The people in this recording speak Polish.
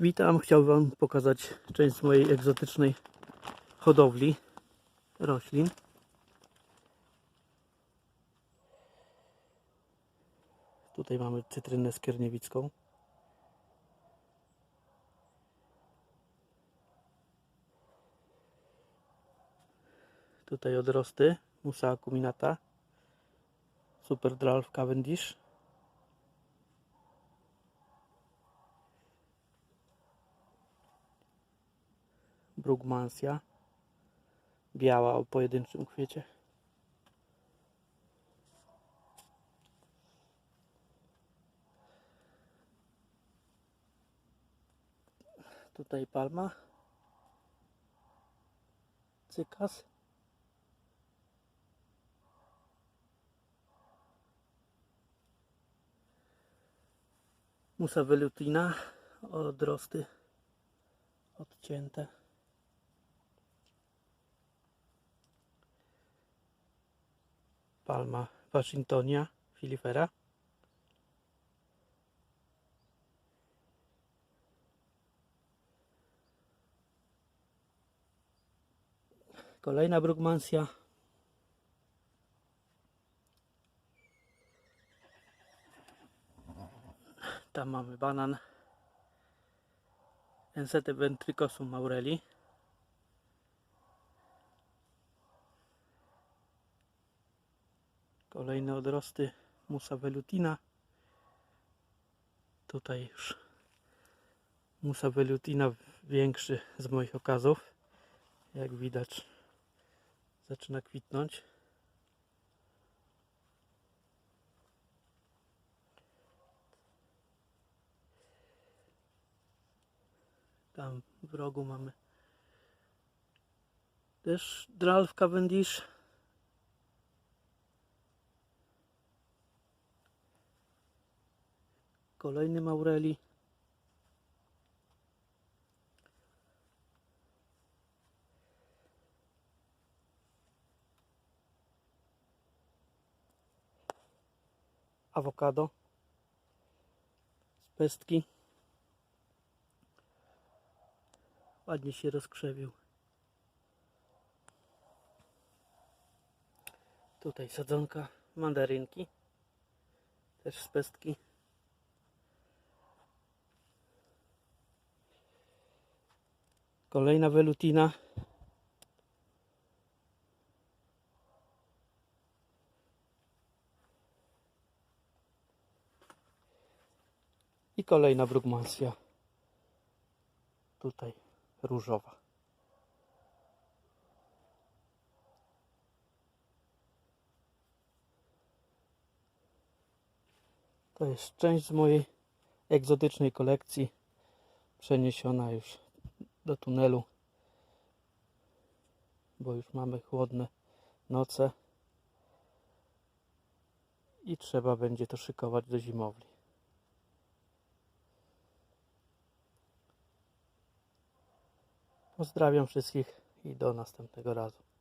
Witam, chciałbym Wam pokazać część mojej egzotycznej hodowli roślin. Tutaj mamy cytrynę skierniewicką. Tutaj odrosty Musa acuminata, Super Dralf Cavendish. Brugmansia. Biała o pojedynczym kwiecie. Tutaj palma. Cykas. Musa velutina. Odrosty odcięte. Palma Washingtonia filifera. Kolejna Brugmansia. Tam mamy banan. Ensete ventricosum aureli. Kolejne odrosty Musa velutina. Tutaj już Musa velutina większy z moich okazów. Jak widać zaczyna kwitnąć. Tam w rogu mamy też Dralf Cavendish. Kolejny Maureli. Awokado. Z pestki. Ładnie się rozkrzewił. Tutaj sadzonka mandarynki. Też z pestki. Kolejna velutina. I kolejna brugmansia. Tutaj różowa. To jest część z mojej egzotycznej kolekcji przeniesiona już do tunelu, bo już mamy chłodne noce i trzeba będzie to szykować do zimowli. Pozdrawiam wszystkich i do następnego razu.